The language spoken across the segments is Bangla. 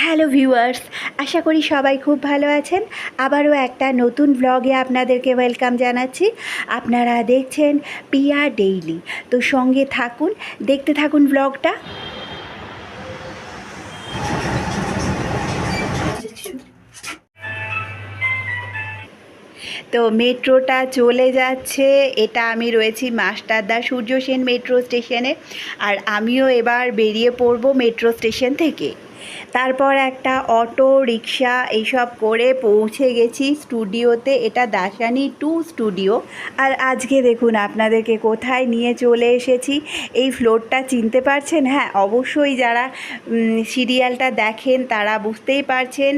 হ্যালো ভিউয়ার্স, আশা করি সবাই খুব ভালো আছেন। আবারও একটা নতুন ব্লগে আপনাদেরকে ওয়েলকাম জানাচ্ছি। আপনারা দেখছেন পিয়া ডেইলি তো সঙ্গে থাকুন, দেখতে থাকুন ব্লগটা তো মেট্রোটা চলে যাচ্ছে, এটা আমি রয়েছি মাস্টারদা সূর্য সেন মেট্রো স্টেশনে। আর আমিও এবার বেরিয়ে পড়ব মেট্রো স্টেশন থেকে। তারপর একটা অটো, রিক্সা এইসব করে পৌঁছে গেছি স্টুডিওতে। এটা দাসানি টু স্টুডিও। আর আজকে দেখুন আপনাদেরকে কোথায় নিয়ে চলে এসেছি। এই ফ্লোরটা চিনতে পারছেন? হ্যাঁ অবশ্যই যারা সিরিয়ালটা দেখেন তারা বুঝতেই পারছেন।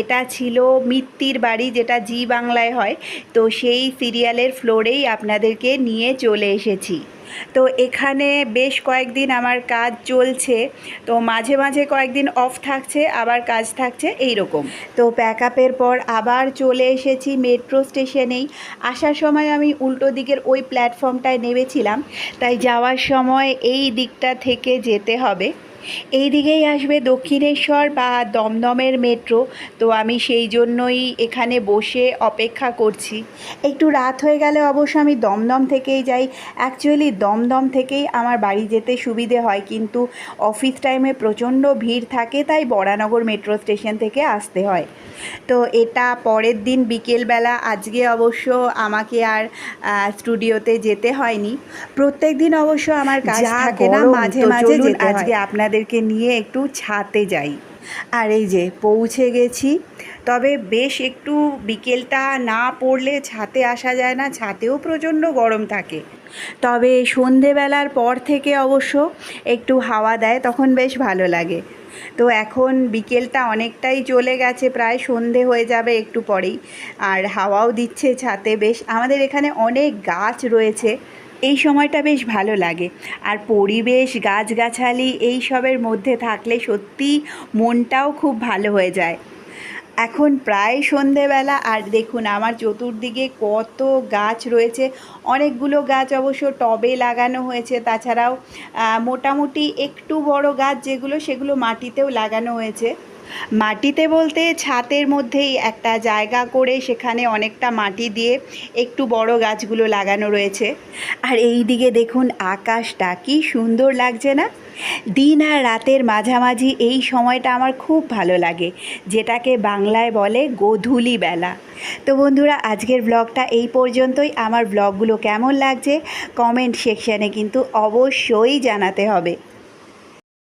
এটা ছিল মিত্তির বাড়ি, যেটা জি বাংলায় হয়। তো সেই সিরিয়ালের ফ্লোরেই আপনাদেরকে নিয়ে চলে এসেছি। তো এখানে বেশ কয়েকদিন আমার কাজ চলছে, তো মাঝে মাঝে কয়েকদিন অফ থাকছে, আবার কাজ থাকছে এই রকম তো প্যাক আপের পর আবার চলে এসেছি মেট্রো স্টেশনেই আসার সময় আমি উল্টো দিকের ওই প্ল্যাটফর্মটায় নেমেছিলাম, তাই যাওয়ার সময় এই দিকটা থেকে যেতে হবে। এই দিকেই আসবে দক্ষিণেশ্বর বা দমদমের মেট্রো। তো আমি সেই জন্যই এখানে বসে অপেক্ষা করছি। একটু রাত হয়ে গেলে অবশ্য আমি দমদম থেকেই যাই। অ্যাকচুয়ালি দমদম থেকেই আমার বাড়ি যেতে সুবিধে হয়, কিন্তু অফিস টাইমে প্রচণ্ড ভিড় থাকে, তাই বরানগর মেট্রো স্টেশন থেকে আসতে হয়। তো এটা পরের দিন বিকেলবেলা আজকে অবশ্য আমাকে আর স্টুডিওতে যেতে হয়নি। প্রত্যেক দিন অবশ্য আমার কাজ থাকে না মাঝে মাঝে আজকে আপনাদেরকে নিয়ে একটু ছাতে যাই। আর এই যে পৌঁছে গেছি। তবে বেশ একটু বিকেলটা না পড়লে ছাতে আসা যায় না ছাতেও প্রচণ্ড গরম থাকে। তবে সন্ধেবেলার পর থেকে অবশ্য একটু হাওয়া দেয় তখন বেশ ভালো লাগে। তো এখন বিকেলটা অনেকটাই চলে গেছে, প্রায় সন্ধে হয়ে যাবে একটু পরেই। আর হাওয়াও দিচ্ছে ছাতে বেশ। আমাদের এখানে অনেক গাছ রয়েছে, এই সময়টা বেশ ভালো লাগে। আর পরিবেশ, গাছগাছালি এই সবের মধ্যে থাকলে সত্যি মনটাও খুব ভালো হয়ে যায়। এখন প্রায় সন্ধেবেলা, আর দেখুন আমার চতুর্দিকে কত গাছ রয়েছে। অনেকগুলো গাছ অবশ্য টবে লাগানো হয়েছে। তাছাড়াও মোটামুটি একটু বড় গাছ যেগুলো, সেগুলো মাটিতেও লাগানো হয়েছে। মাটিতে বলতে ছাতের মধ্যেই একটা জায়গা করে সেখানে অনেকটা মাটি দিয়ে একটু বড় গাছগুলো লাগানো রয়েছে। আর এই দিকে দেখুন আকাশটা, কি সুন্দর লাগছে না? দিন আর রাতের মাঝামাঝি এই সময়টা আমার খুব ভালো লাগে, যেটাকে বাংলায় বলে গোধূলি বেলা। তো বন্ধুরা, আজকের ব্লগটা এই পর্যন্তই। আমার ব্লগগুলো কেমন লাগছে কমেন্ট সেকশানে কিন্তু অবশ্যই জানাতে হবে।